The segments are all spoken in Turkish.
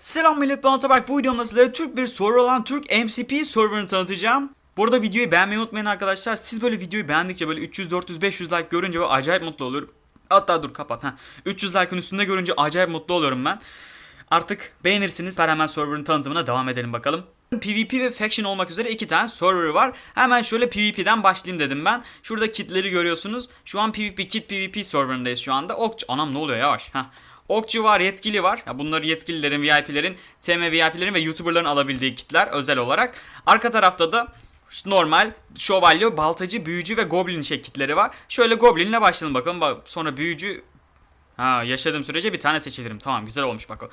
Selam millet ben Atabak. Bu videomda sizlere Türk bir server olan Türk MCP serverını tanıtacağım. Bu arada videoyu beğenmeyi unutmayın arkadaşlar. Siz böyle videoyu beğendikçe böyle 300, 400, 500 like görünce böyle acayip mutlu oluyorum. Hatta dur kapat ha. 300 like'ın üstünde görünce acayip mutlu oluyorum ben. Artık beğenirsiniz. Ben hemen serverın tanıtımına devam edelim bakalım. PvP ve Faction olmak üzere iki tane server var. Hemen şöyle PvP'den başlayayım dedim ben. Şurada kitleri görüyorsunuz. Şu an PvP kit PvP serverındayız şu anda. Okçu anam ne oluyor yavaş. Heh. Okçu var, yetkili var. Ya bunları yetkililerin, VIP'lerin, TM VIP'lerin ve YouTuber'ların alabildiği kitler özel olarak. Arka tarafta da normal şövalye, baltacı, büyücü ve goblin kitleri var. Şöyle goblinle başlayalım bakalım. Bak sonra büyücü Ha yaşadığım sürece bir tane seçebilirim. Tamam güzel olmuş bakalım.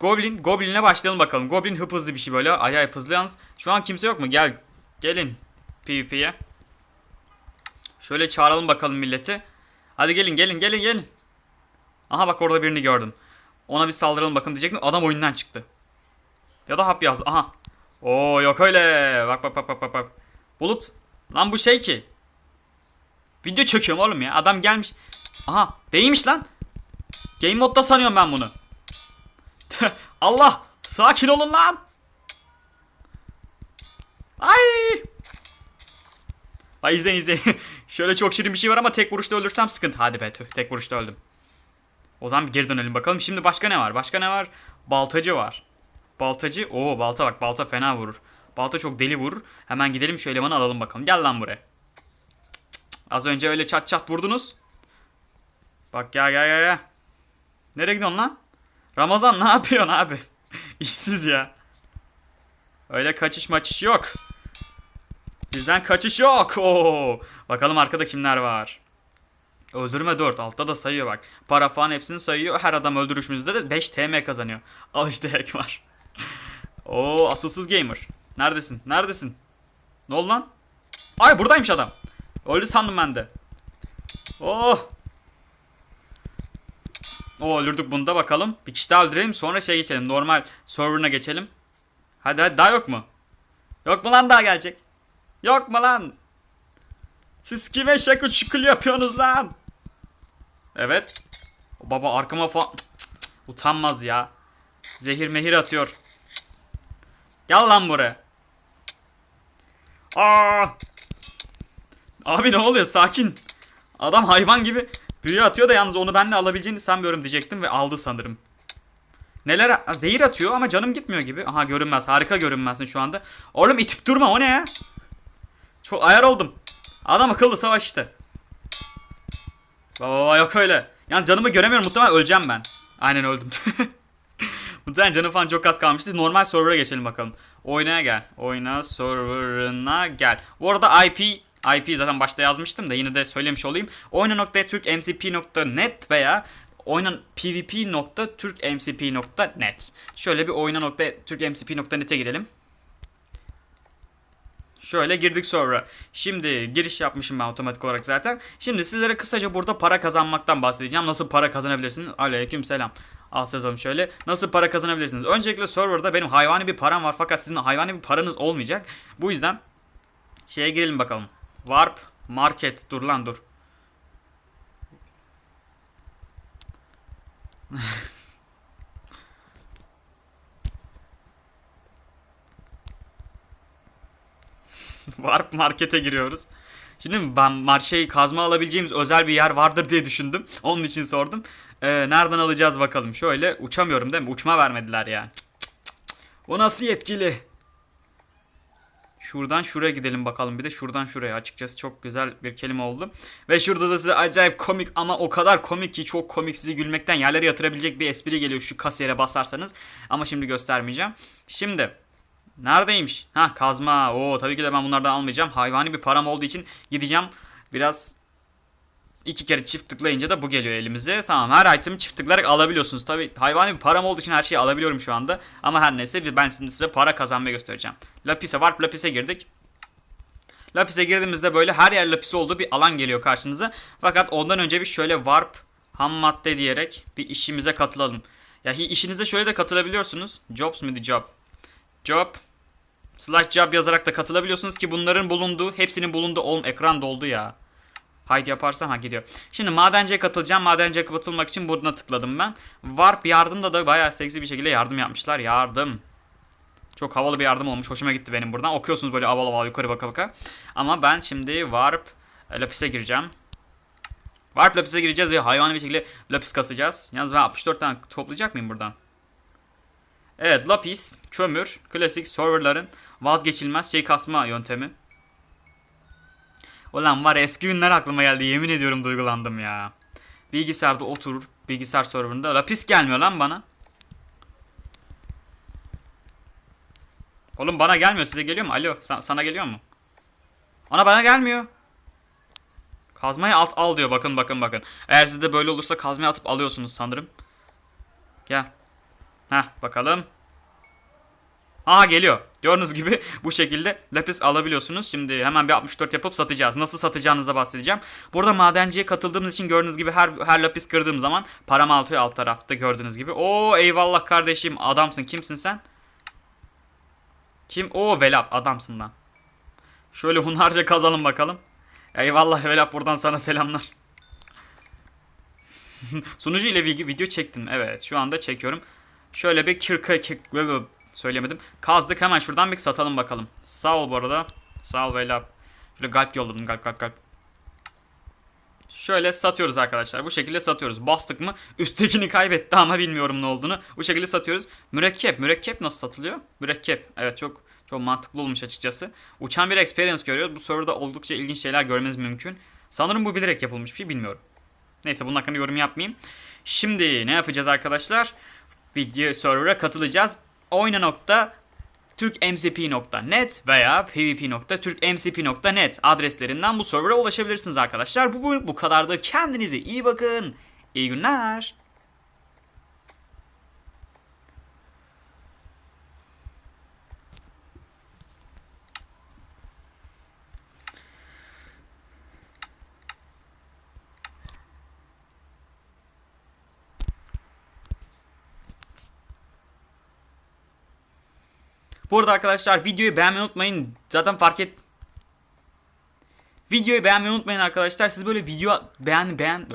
Goblin, Goblin'le başlayalım bakalım. Goblin hıp hızlı bir şey böyle. Acayip hızlı yalnız. Şu an kimse yok mu? Gel. Gelin. PvP'ye. Şöyle çağıralım bakalım milleti. Hadi gelin gelin gelin gelin. Aha bak orada birini gördüm. Ona bir saldıralım bakın diyecektim. Adam oyundan çıktı. Ya da hap yaz. Aha. Oo yok öyle. Bak bak bak bak bak. Bulut. Lan bu şey ki. Video çekiyorum oğlum ya. Adam gelmiş. Aha değilmiş lan. Game modda sanıyorum ben bunu. Allah! Sakin olun lan! Ay! Ay izleyin izleyin. Şöyle çok şirin bir şey var ama tek vuruşta ölürsem sıkıntı. Hadi be tüh tek vuruşta öldüm. O zaman bir geri dönelim bakalım. Şimdi başka ne var? Başka ne var? Baltacı var. Baltacı. Oo balta bak balta fena vurur. Balta çok deli vurur. Hemen gidelim şu elemanı alalım bakalım. Gel lan buraya. Az önce öyle çat çat vurdunuz. Bak gel gel gel gel. Nereye gidiyorsun lan? Ramazan ne yapıyorsun abi? İşsiz ya. Öyle kaçış maçış yok. Bizden kaçış yok. Oo. Bakalım arkada kimler var. Öldürme 4. Altta da sayıyor bak. Para falan hepsini sayıyor. Her adam öldürüşümüzde de 5 TM kazanıyor. Al işte hack var. Oo asılsız gamer. Neredesin? Neredesin? Ne oldu lan? Ay buradaymış adam. Öldü sandım ben de. Oh. O öldürdük bunu da bakalım. Bir kişi daha öldürelim sonra şey geçelim. Normal serverına geçelim. Hadi hadi daha yok mu? Yok mu lan daha gelecek? Yok mu lan? Siz kime şakı şıkıl yapıyorsunuz lan? Evet. Baba arkama falan... Cık, cık, cık. Utanmaz ya. Zehir mehir atıyor. Gel lan buraya. Aa! Abi ne oluyor? Sakin. Adam hayvan gibi büyü atıyor da yalnız onu benle alabileceğini sanmıyorum diyecektim ve aldı sanırım. Neler zehir atıyor ama canım gitmiyor gibi. Aha görünmez. Harika görünmezsin şu anda. Oğlum itip durma o ne ya? Çok ayar oldum. Adam akıllı savaş işte. Baba yok öyle. Yalnız canımı göremiyorum muhtemelen öleceğim ben. Aynen öldüm. muhtemelen canım falan çok az kalmıştı. Normal server'a geçelim bakalım. Oynaya gel. Oyna server'ına gel. Bu arada IP IP zaten başta yazmıştım da yine de söylemiş olayım. Oyna.turkmcp.net veya oynan pvp.turkmcp.net. Şöyle bir oyna.turkmcp.net'e girelim. Şöyle girdik server'a. Şimdi giriş yapmışım ben otomatik olarak zaten. Şimdi sizlere kısaca burada para kazanmaktan bahsedeceğim. Nasıl para kazanabilirsiniz? Aleyküm selam. Al yazalım şöyle. Nasıl para kazanabilirsiniz? Öncelikle serverda benim hayvani bir param var fakat sizin hayvani bir paranız olmayacak. Bu yüzden şeye girelim bakalım. Warp Market. Dur lan dur. Warp Market'e giriyoruz. Şimdi ben marşeyi kazma alabileceğimiz özel bir yer vardır diye düşündüm. Onun için sordum. Ee, nereden alacağız bakalım. Şöyle uçamıyorum değil mi? Uçma vermediler ya. Cık cık cık. O nasıl yetkili? Şuradan şuraya gidelim bakalım. Bir de şuradan şuraya. Açıkçası çok güzel bir kelime oldu. Ve şurada da size acayip komik ama o kadar komik ki çok komik sizi gülmekten yerlere yatırabilecek bir espri geliyor şu kasiyere basarsanız. Ama şimdi göstermeyeceğim. Şimdi neredeymiş? Ha kazma. Oo tabii ki de ben bunlardan almayacağım. Hayvani bir param olduğu için gideceğim. Biraz iki kere çift tıklayınca da bu geliyor elimize. Tamam her item'i çift tıklayarak alabiliyorsunuz. Tabi hayvani bir param olduğu için her şeyi alabiliyorum şu anda. Ama her neyse ben şimdi size para kazanmayı göstereceğim. Lapis'e Warp Lapis'e girdik. Lapis'e girdiğimizde böyle her yer lapis olduğu bir alan geliyor karşınıza. Fakat ondan önce bir şöyle Warp ham madde diyerek bir işimize katılalım. Ya işinize şöyle de katılabiliyorsunuz. Jobs mıydı job? Job slash job yazarak da katılabiliyorsunuz ki bunların bulunduğu hepsinin bulunduğu oğlum ekran doldu ya. Haydi yaparsam ha gidiyor. Şimdi madenciye katılacağım. Madenciye katılmak için buna tıkladım ben. Warp yardımda da bayağı seksi bir şekilde yardım yapmışlar. Yardım. Çok havalı bir yardım olmuş. Hoşuma gitti benim buradan. Okuyorsunuz böyle aval aval yukarı baka baka. Ama ben şimdi Warp e, Lapis'e gireceğim. Warp Lapis'e gireceğiz ve hayvani bir şekilde Lapis kasacağız. Yalnız ben 64 tane toplayacak mıyım buradan? Evet Lapis, kömür, klasik serverların vazgeçilmez şey kasma yöntemi. Ulan var eski günler aklıma geldi. Yemin ediyorum duygulandım ya. Bilgisayarda oturur. Bilgisayar serverında. Lapis gelmiyor lan bana. Oğlum bana gelmiyor. Size geliyor mu? Alo. sa- sana geliyor mu? Ana bana gelmiyor. Kazmayı alt al diyor. Bakın bakın bakın. Eğer sizde böyle olursa kazmayı atıp alıyorsunuz sanırım. Gel. Heh bakalım. Aha geliyor. Gördüğünüz gibi bu şekilde lapis alabiliyorsunuz. Şimdi hemen bir 64 yapıp satacağız. Nasıl satacağınıza bahsedeceğim. Burada madenciye katıldığımız için gördüğünüz gibi her her lapis kırdığım zaman param artıyor alt tarafta gördüğünüz gibi. Oo eyvallah kardeşim adamsın. Kimsin sen? Kim? Oo Velap adamsın lan. Şöyle hunharca kazalım bakalım. Eyvallah Velap buradan sana selamlar. Sunucu ile video çektim. Evet şu anda çekiyorum. Şöyle bir kırka söylemedim. Kazdık hemen şuradan bir satalım bakalım. Sağ ol bu arada. Sağ ol Velap. Şöyle kalp yolladım kalp kalp kalp. Şöyle satıyoruz arkadaşlar. Bu şekilde satıyoruz. Bastık mı? Üsttekini kaybetti ama bilmiyorum ne olduğunu. Bu şekilde satıyoruz. Mürekkep. Mürekkep nasıl satılıyor? Mürekkep. Evet çok çok mantıklı olmuş açıkçası. Uçan bir experience görüyor. Bu serverda oldukça ilginç şeyler görmeniz mümkün. Sanırım bu bilerek yapılmış bir şey bilmiyorum. Neyse bunun hakkında yorum yapmayayım. Şimdi ne yapacağız arkadaşlar? Video server'a katılacağız. Oyna.türkmcp.net veya pvp.türkmcp.net adreslerinden bu server'a ulaşabilirsiniz arkadaşlar. Bu, bu, bu kadar da kendinize iyi bakın. İyi günler. Bu arada arkadaşlar videoyu beğenmeyi unutmayın. Zaten fark et... Videoyu beğenmeyi unutmayın arkadaşlar. Siz böyle video beğen beğen